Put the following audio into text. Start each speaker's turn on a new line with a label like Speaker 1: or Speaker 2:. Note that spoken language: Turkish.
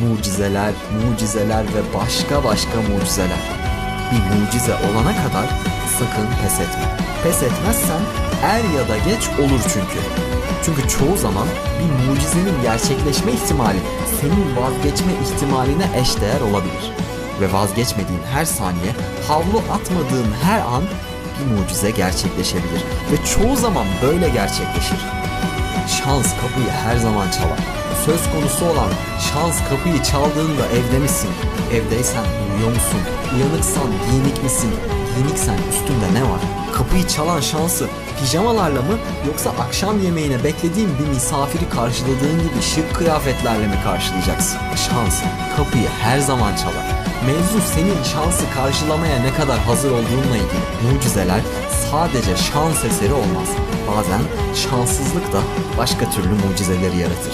Speaker 1: Mucizeler, mucizeler ve başka başka mucizeler. Bir mucize olana kadar sakın pes etme. Pes etmezsen er ya da geç olur çünkü. Çünkü çoğu zaman bir mucizenin gerçekleşme ihtimali senin vazgeçme ihtimaline eşdeğer olabilir. Ve vazgeçmediğin her saniye, havlu atmadığın her an bir mucize gerçekleşebilir. Ve çoğu zaman böyle gerçekleşir. Şans kapıyı her zaman çalar. Söz konusu olan şans kapıyı çaldığında evde misin? Evdeysen uyuyor musun? Uyanıksan giyinik misin? Giyiniksen üstünde ne var? Kapıyı çalan şansı pijamalarla mı yoksa akşam yemeğine beklediğin bir misafiri karşıladığın gibi şık kıyafetlerle mi karşılayacaksın? Şans kapıyı her zaman çalar. Mevzu senin şansı karşılamaya ne kadar hazır olduğunla ilgili. Mucizeler sadece şans eseri olmaz. Bazen şanssızlık da başka türlü mucizeleri yaratır.